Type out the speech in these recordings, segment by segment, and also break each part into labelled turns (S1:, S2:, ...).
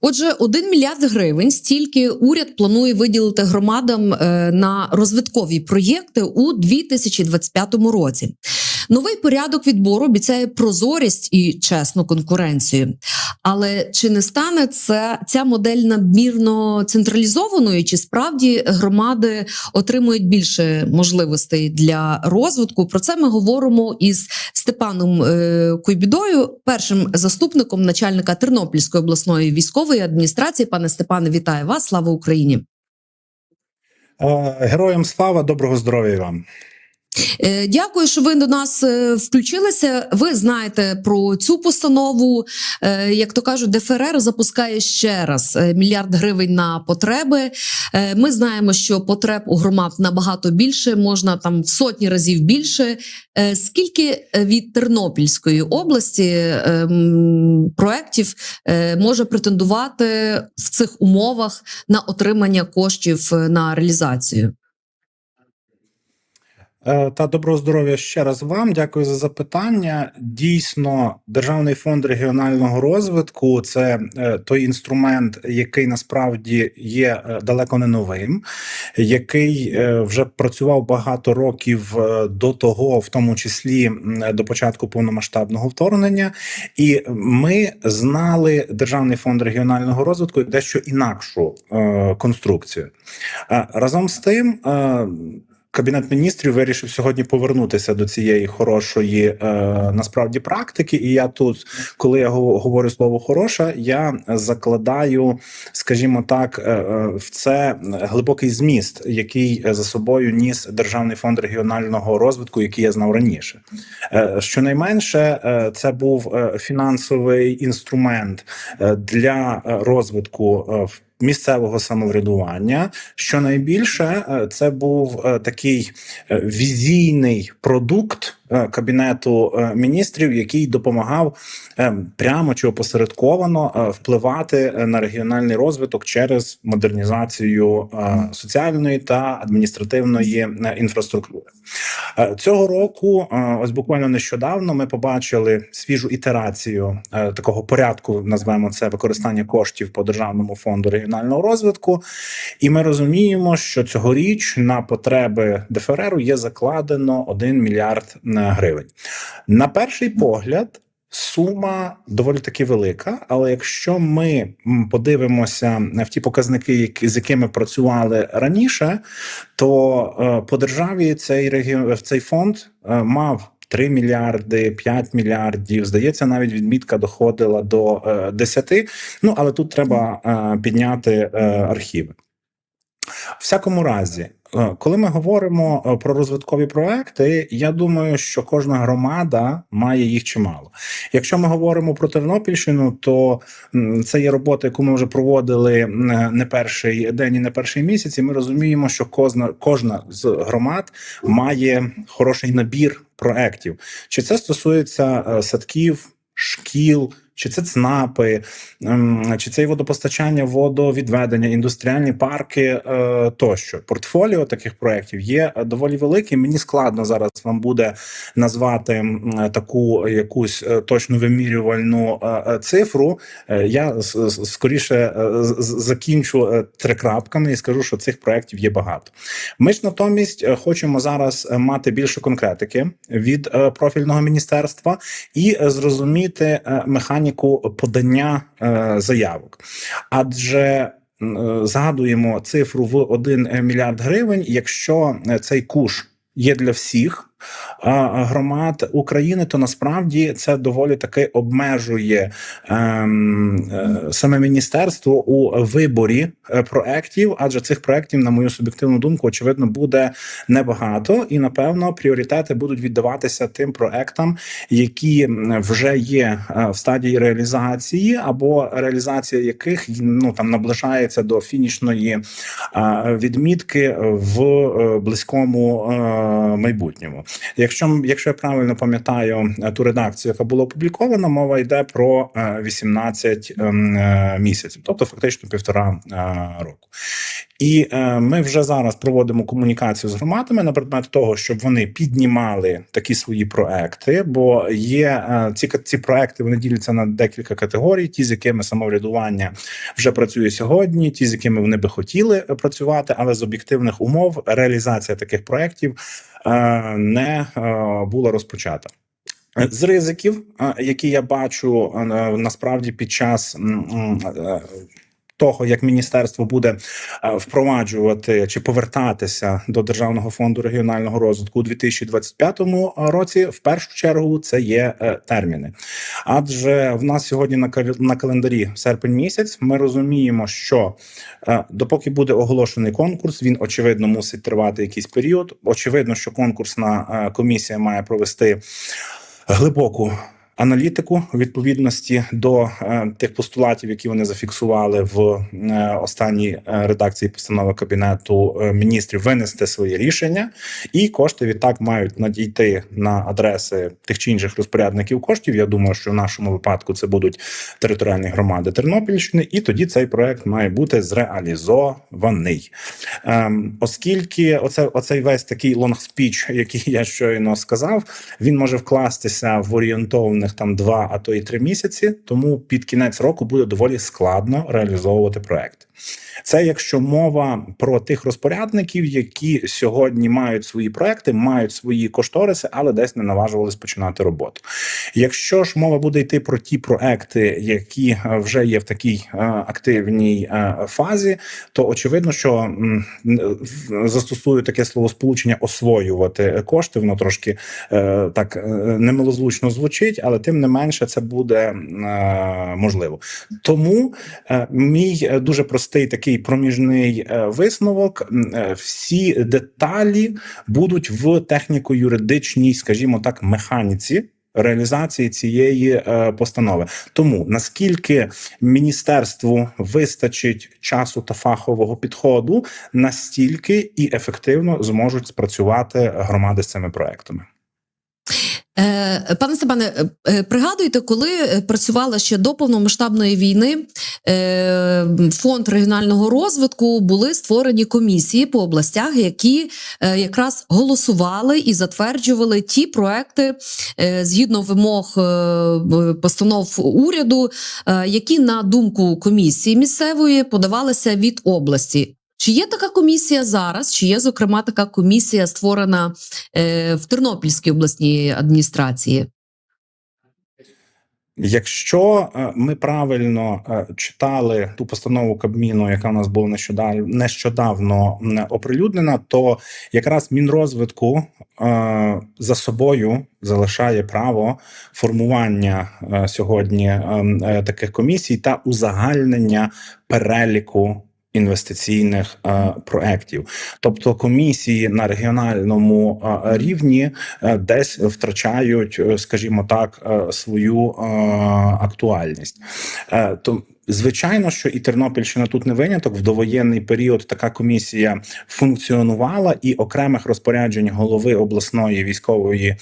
S1: Отже, 1 мільярд гривень стільки уряд планує виділити громадам е, на розвиткові проєкти у 2025 році. Новий порядок відбору обіцяє прозорість і чесну конкуренцію. Але чи не стане це ця модель надмірно централізованою? Чи справді громади отримують більше можливостей для розвитку? Про це ми говоримо із Степаном е, Куйбідою, першим заступником начальника Тернопільської обласної військової адміністрації. Пане Степане, вітаю вас! Слава Україні!
S2: Е, Героям слава, доброго здоров'я вам.
S1: Е, Дякую, що ви до нас е, включилися. Ви знаєте про цю постанову. Е, Як то кажуть, ДФРР запускає ще раз мільярд гривень на потреби. Ми знаємо, що потреб у громад набагато більше, можна там в сотні разів більше. Скільки від Тернопільської області проєктів може претендувати в цих умовах на отримання коштів на реалізацію?
S2: Е, Та доброго здоров'я ще раз вам. Дякую за запитання. Дійсно, Державний фонд регіонального розвитку це е, той інструмент, який насправді є е, далеко не новим, який вже працював багато років до того, в тому числі до початку повномасштабного вторгнення. І ми знали Державний фонд регіонального розвитку дещо інакшу конструкцію. Разом з тим. Кабінет міністрів вирішив сьогодні повернутися до цієї хорошої е, насправді практики. І я тут, коли я говорю слово хороша, я закладаю, скажімо так, е, е, в це глибокий зміст, який за собою ніс Державний фонд регіонального розвитку, який я знав раніше. Е, Щонайменше, це був фінансовий інструмент для розвитку в- місцевого самоврядування. Щонайбільше найбільше це був е, такий е, візійний продукт е, кабінету е, міністрів, який допомагав е, прямо чи опосередковано е, впливати е, на регіональний розвиток через модернізацію е, соціальної та адміністративної е, інфраструктури. Е, Цього року, е, ось буквально нещодавно, ми побачили свіжу ітерацію е, такого порядку, назвемо це використання коштів по державному фонду регіонального розвитку. І ми розуміємо, що цьогоріч на потреби ДФРРу є закладено 1 мільярд е, гривень. На перший погляд. Сума доволі таки велика, але якщо ми подивимося в ті показники, які з якими працювали раніше, то е, по державі цей регіон цей фонд е, мав 3 мільярди, 5 мільярдів. Здається, навіть відмітка доходила до е, 10. Ну але тут треба е, підняти е, архіви. В всякому разі, е, коли ми говоримо е, про розвиткові проекти, я думаю, що кожна громада має їх чимало. Якщо ми говоримо про Тернопільщину, то це є робота, яку ми вже проводили не перший день і не перший місяць. І ми розуміємо, що кожна кожна з громад має хороший набір проектів. Чи це стосується е, садків, шкіл? Чи це ЦНАПи, ем, чи це і водопостачання, водовідведення, індустріальні парки е, тощо. Портфоліо таких проєктів є е, доволі великим. Мені складно зараз вам буде назвати таку якусь е, точну вимірювальну е, е, цифру. Е, Я скоріше е, закінчу е, трикрапками і скажу, що цих проєктів є багато. Ми ж натомість е, хочемо зараз е, мати більше конкретики від е, профільного міністерства і е, зрозуміти е, механіку подання е, заявок, адже е, згадуємо цифру в 1 мільярд гривень. Якщо е, цей куш є для всіх громад України, то насправді це доволі таки обмежує ем, е, саме міністерство у виборі е, проектів, адже цих проектів, на мою суб'єктивну думку, очевидно, буде небагато, і напевно пріоритети будуть віддаватися тим проектам, які вже є е, в стадії реалізації, або реалізація яких ну там наближається до фінішної відмітки в близькому майбутньому. Якщо якщо я правильно пам'ятаю е, ту редакцію, яка була опублікована, мова йде про е, 18 ем, е, місяців, тобто фактично півтора е, року. І е, ми вже зараз проводимо комунікацію з громадами на предмет того, щоб вони піднімали такі свої проекти. Бо є е, ці ці проекти вони діляться на декілька категорій: ті, з якими самоврядування вже працює сьогодні, ті, з якими вони би хотіли працювати, але з об'єктивних умов реалізація таких проєктів е, не е, була розпочата. З ризиків, е, які я бачу е, насправді під час е, того, як міністерство буде е, впроваджувати чи повертатися до державного фонду регіонального розвитку у 2025 році, в першу чергу це є е, терміни. Адже в нас сьогодні на кал- календарі серпень місяць. Ми розуміємо, що е, допоки буде оголошений конкурс, він очевидно мусить тривати якийсь період. Очевидно, що конкурсна комісія має провести глибоку. Аналітику відповідності до е, тих постулатів, які вони зафіксували в е, останній е, редакції постанови кабінету міністрів, винести свої рішення, і кошти відтак мають надійти на адреси тих чи інших розпорядників коштів. Я думаю, що в нашому випадку це будуть територіальні громади Тернопільщини, і тоді цей проект має бути зреалізований. Ем, оскільки оце, оцей весь такий лонгспіч, який я щойно сказав, він може вкластися в орієнтовних там два, а то і три місяці. Тому під кінець року буде доволі складно реалізовувати проект. Це якщо мова про тих розпорядників, які сьогодні мають свої проекти, мають свої кошториси, але десь не наважувались починати роботу. Якщо ж мова буде йти про ті проекти, які е, вже є в такій е, активній е, фазі, то очевидно, що застосую таке словосполучення освоювати кошти. Воно трошки так немилозвучно звучить, але тим не менше це буде е, можливо. Тому е, мій е, дуже простий такий проміжний висновок: всі деталі будуть в техніко-юридичній, скажімо так, механіці. Реалізації цієї е, постанови, тому наскільки міністерству вистачить часу та фахового підходу, настільки і ефективно зможуть спрацювати громади з цими проектами.
S1: Е, Пане Степане, е, е, пригадуєте, коли працювала ще до повномасштабної війни фонд регіонального розвитку, були створені комісії по областях, які якраз голосували і затверджували ті проекти згідно вимог постанов уряду, які на думку комісії місцевої подавалися від області. Чи є така комісія зараз? Чи є зокрема така комісія створена е, в Тернопільській обласній адміністрації?
S2: Якщо е, ми правильно е, читали ту постанову Кабміну, яка у нас була нещодавно нещодавно оприлюднена, то якраз Мінрозвитку е, за собою залишає право формування сьогодні е, е, таких комісій та узагальнення переліку. Інвестиційних е, проєктів, тобто комісії на регіональному е, рівні е, десь втрачають, е, скажімо так, е, свою е, актуальність. Е, То звичайно, що і Тернопільщина тут не виняток. В довоєнний період така комісія функціонувала, і окремих розпоряджень голови обласної військової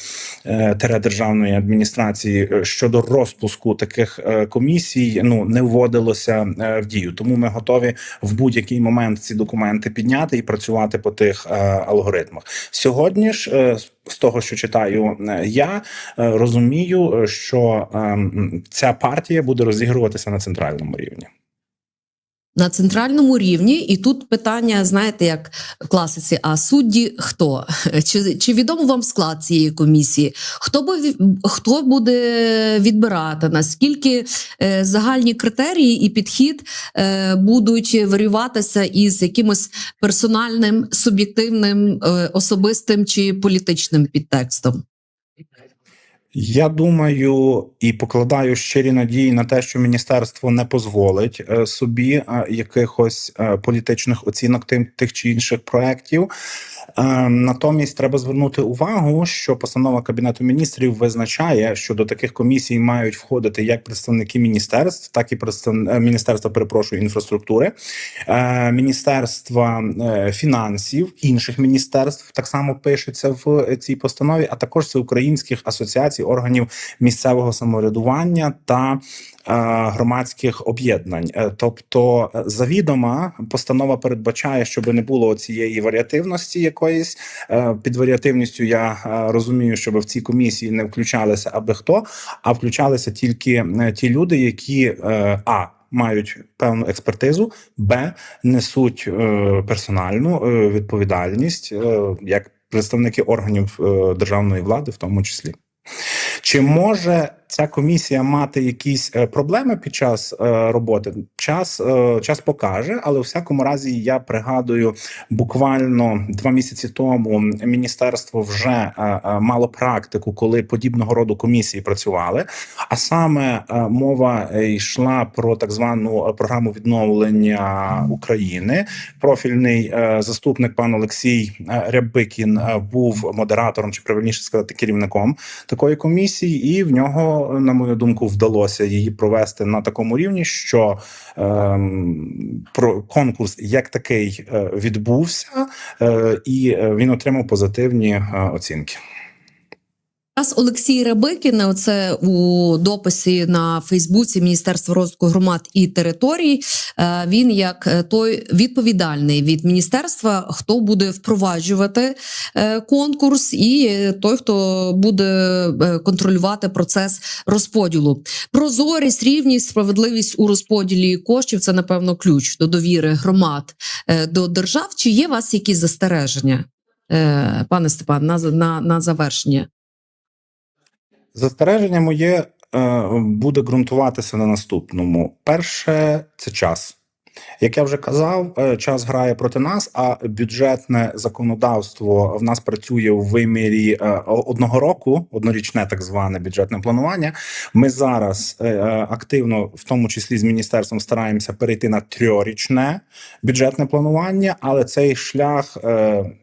S2: е, державної адміністрації е, щодо розпуску таких е, комісій ну не вводилося е, в дію. Тому ми готові в будь-який момент ці документи підняти і працювати по тих е, алгоритмах. Сьогодні ж е, з того, що читаю е, я, е, розумію, е, що е, ця партія буде розігруватися на центральному рівні.
S1: На центральному рівні, і тут питання, знаєте, як класиці: а судді хто? Чи, чи відомо вам склад цієї комісії? Хто би хто буде відбирати? Наскільки е, загальні критерії і підхід е, будуть варюватися із якимось персональним, суб'єктивним, е, особистим чи політичним підтекстом?
S2: Я думаю і покладаю щирі надії на те, що міністерство не дозволить е, собі е, якихось е, політичних оцінок тих чи інших проєктів. Натомість треба звернути увагу, що постанова кабінету міністрів визначає, що до таких комісій мають входити як представники міністерств, так і представ... міністерства, перепрошую, інфраструктури, міністерства фінансів, інших міністерств так само пишеться в цій постанові, а також це українських асоціацій органів місцевого самоврядування та е, громадських об'єднань. Е, Тобто, е, завідома постанова передбачає, щоб не було цієї варіативності якоїсь. Під варіативністю я розумію, щоб в цій комісії не включалися аби хто, а включалися тільки ті люди, які а. Мають певну експертизу, б несуть е, персональну е, відповідальність е, як представники органів е, державної влади, в тому числі. Чи може ця комісія мати якісь е, проблеми під час е, роботи? Час, е, час покаже, але у всякому разі я пригадую буквально два місяці тому міністерство вже мало практику, коли подібного роду комісії працювали. А саме мова йшла про так звану програму відновлення України. Профільний заступник пан Олексій Рябикін був модератором, чи правильніше сказати, керівником такої комісії, і в нього, на мою думку, вдалося її провести на такому рівні, що ем, про конкурс як такий е, відбувся, е, і е, він отримав позитивні е, оцінки.
S1: Якраз Олексій Рабикін, оце у дописі на Фейсбуці Міністерства розвитку громад і територій. е, Він як е, той відповідальний від міністерства, хто буде впроваджувати е, конкурс, і той, хто буде контролювати процес розподілу. Прозорість, рівність, справедливість у розподілі коштів це напевно ключ до довіри громад до держав. Чи є у вас якісь застереження, пане Степан, на, на, на завершення?
S2: Застереження моє е, буде ґрунтуватися на наступному: перше це час. Як я вже казав, е, час грає проти нас, а бюджетне законодавство в нас працює у вимірі е, одного року, однорічне так зване бюджетне планування. Ми зараз е, активно, в тому числі з міністерством, стараємося перейти на трьорічне бюджетне планування, але цей шлях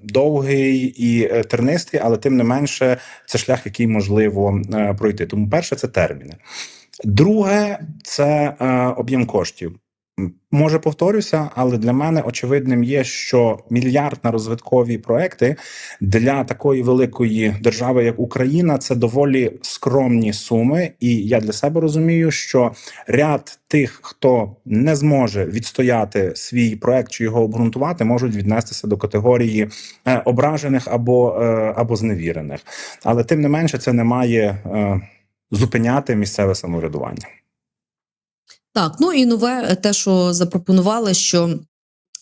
S2: довгий і тернистий, але тим не менше, це шлях, який можливо пройти. Тому перше це терміни. Друге це е, об'єм коштів. Може, повторюся, але для мене очевидним є, що мільярд на розвиткові проекти для такої великої держави, як Україна, це доволі скромні суми. І я для себе розумію, що ряд тих, хто не зможе відстояти свій проект чи його обґрунтувати, можуть віднестися до категорії е, ображених або, е, або зневірених. Але тим не менше, це не має е, зупиняти місцеве самоврядування.
S1: Так, ну і нове е, те, що запропонували, що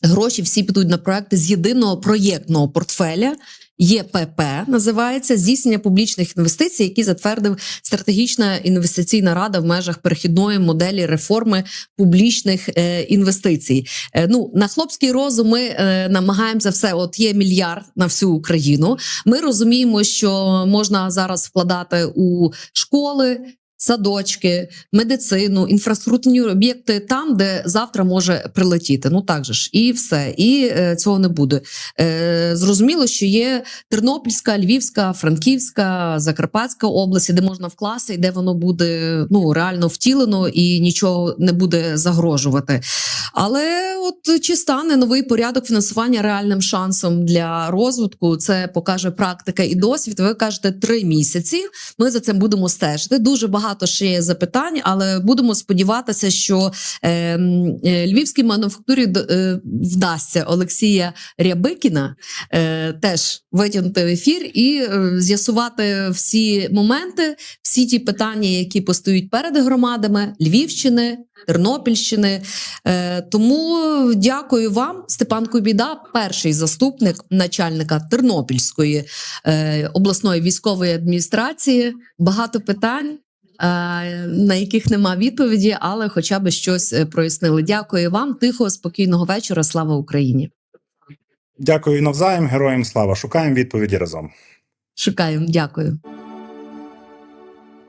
S1: гроші всі підуть на проекти з єдиного проєктного портфеля. ЄПП називається здійснення публічних інвестицій, які затвердив стратегічна інвестиційна рада в межах перехідної моделі реформи публічних е, інвестицій. Е, ну на хлопський розум ми е, намагаємося все. От є мільярд на всю Україну. Ми розуміємо, що можна зараз вкладати у школи. Садочки, медицину, інфраструктурні об'єкти там, де завтра може прилетіти. Ну так же ж, і все, і е, цього не буде. Е, зрозуміло, що є Тернопільська, Львівська, Франківська, Закарпатська області, де можна вкласти, і де воно буде ну реально втілено і нічого не буде загрожувати. Але от чи стане новий порядок фінансування реальним шансом для розвитку? Це покаже практика і досвід. Ви кажете три місяці. Ми за цим будемо стежити. Дуже багато ще є запитань, але будемо сподіватися, що е, е, львівській мануфактурі е, вдасться Олексія Рябикіна е, теж витягнути в ефір і е, з'ясувати всі моменти, всі ті питання, які постають перед громадами Львівщини. Тернопільщини, Е, тому дякую вам, Степан Кубіда, перший заступник начальника Тернопільської е, обласної військової адміністрації. Багато питань, на яких нема відповіді, але хоча б щось е, прояснили. Дякую вам, тихого, спокійного вечора. Слава Україні!
S2: Дякую навзаєм, героям слава. Шукаємо відповіді разом.
S1: Шукаємо. Дякую.